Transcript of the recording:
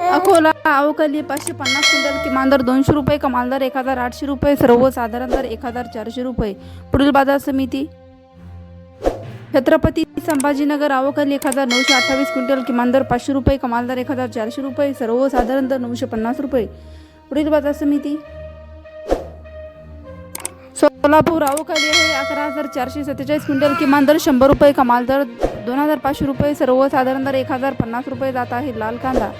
अकोला अवकली पाचशे पन्नास क्विंटल किमान दर दोनशे रुपये कमाल दर एक हजार आठशे रुपये सर्वसाधारण दर एक हजार चारशे रुपये. पुढील बाजार समिती. छत्रपती संभाजीनगर अवकाली एक हजार नऊशे अठ्ठावीस क्विंटल किमान दर पाचशे रुपये कमाल दर एक हजार चारशे रुपये सर्वसाधारण दर नऊशे पन्नास रुपये. पुढील बाजार समिती. सोलापूर अवकाली आहे अकरा हजार चारशे सत्तेचाळीस क्विंटल किमान दर शंभर रुपये कमाल दर दोन हजार पाचशे रुपये सर्वसाधारण दर एक हजार पन्नास रुपये जात आहे लाल कांदा.